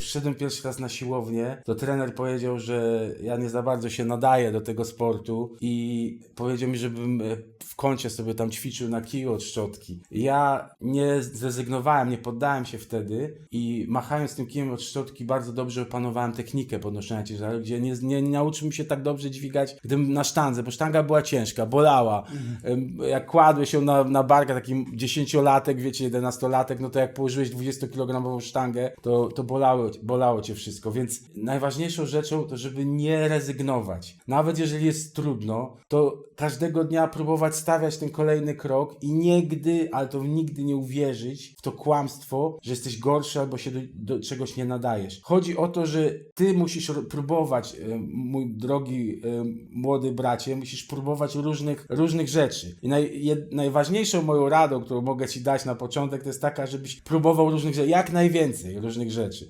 Przyszedłem pierwszy raz na siłownię, to trener powiedział, że ja nie za bardzo się nadaję do tego sportu i powiedział mi, żebym e, w kącie sobie tam ćwiczył na kiju od szczotki. Ja nie zrezygnowałem, nie poddałem się wtedy i machając tym kijem od szczotki bardzo dobrze opanowałem technikę podnoszenia ciężaru, gdzie nie, nie, nie nauczyłem się tak dobrze dźwigać, gdybym na sztandze, bo sztanga była ciężka, bolała. Em, Jak kładłeś ją na, na barkę takim dziesięciolatek, wiecie, jedenastolatek, no to jak położyłeś 20-kilogramową sztangę, to, to bolało, bolało cię wszystko. Więc najważniejszą rzeczą to, żeby nie rezygnować. Nawet jeżeli jest trudno, to każdego dnia próbować stawiać ten kolejny krok i nigdy, ale to nigdy nie uwierzyć w to kłamstwo, że jesteś gorszy albo się do, do czegoś nie nadajesz. Chodzi o to, że ty musisz próbować, e, mój drogi e, młody bracie, musisz próbować różnych, różnych rzeczy. I naj, jed, najważniejszą moją radą, którą mogę ci dać na początek, to jest taka, żebyś próbował różnych rzeczy, jak najwięcej różnych rzeczy.